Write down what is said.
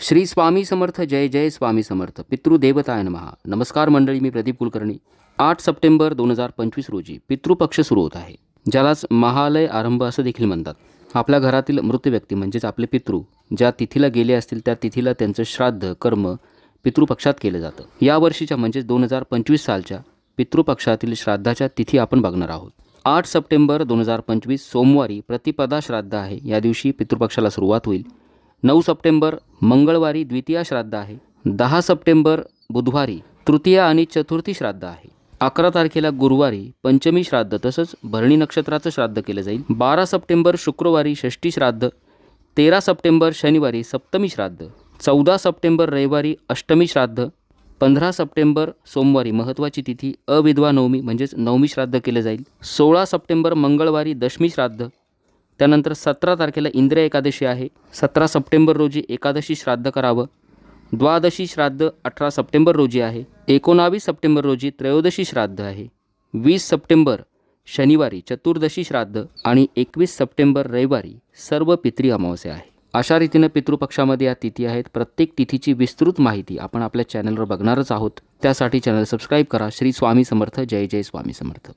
श्री स्वामी समर्थ जय जय स्वामी समर्थ पितृदेवताय महा नमस्कार मंडळी मी प्रदीप कुलकर्णी. आठ सप्टेंबर दोन हजार पंचवीस रोजी पितृपक्ष सुरू होत आहे. ज्यालाच महालय आरंभ असं देखील म्हणतात. आपल्या घरातील मृत व्यक्ती म्हणजेच आपले पितृ ज्या तिथीला गेले असतील त्या तिथीला त्यांचं श्राद्ध कर्म पितृपक्षात केलं जातं. या वर्षीच्या म्हणजेच दोन हजार पंचवीस सालच्या पितृपक्षातील श्राद्धाच्या तिथी आपण बघणार आहोत. आठ सप्टेंबर दोन हजार पंचवीस सोमवारी प्रतिपदा श्राद्ध आहे. या दिवशी पितृपक्षाला सुरुवात होईल. नऊ सप्टेंबर मंगळवारी द्वितीया श्राद्ध आहे. दहा सप्टेंबर बुधवारी तृतीया आणि चतुर्थी श्राद्ध आहे. अकरा तारखेला गुरुवारी पंचमी श्राद्ध तसंच भरणी नक्षत्राचं श्राद्ध केलं जाईल. बारा सप्टेंबर शुक्रवारी षष्ठी श्राद्ध. तेरा सप्टेंबर शनिवारी सप्तमी श्राद्ध. चौदा सप्टेंबर रविवारी अष्टमी श्राद्ध. पंधरा सप्टेंबर सोमवारी महत्त्वाची तिथी अविधवा नवमी म्हणजेच नवमी श्राद्ध केलं जाईल. सोळा सप्टेंबर मंगळवारी दशमी श्राद्ध. त्यानंतर सतरा तारखेला इंद्र एकादशी आहे. सतरा सप्टेंबर रोजी एकादशी श्राद्ध करावं. द्वादशी श्राद्ध अठरा सप्टेंबर रोजी आहे. एकोणावीस सप्टेंबर रोजी त्रयोदशी श्राद्ध आहे. वीस सप्टेंबर शनिवारी चतुर्दशी श्राद्ध आणि एकवीस सप्टेंबर रविवारी सर्व पितृ अमावस्या आहे. अशा रीतीनं पितृपक्षामध्ये या तिथी आहेत. प्रत्येक तिथीची विस्तृत माहिती आपण आपल्या चॅनलवर बघणारच आहोत. त्यासाठी चॅनल सबस्क्राईब करा. श्री स्वामी समर्थ. जय जय स्वामी समर्थ.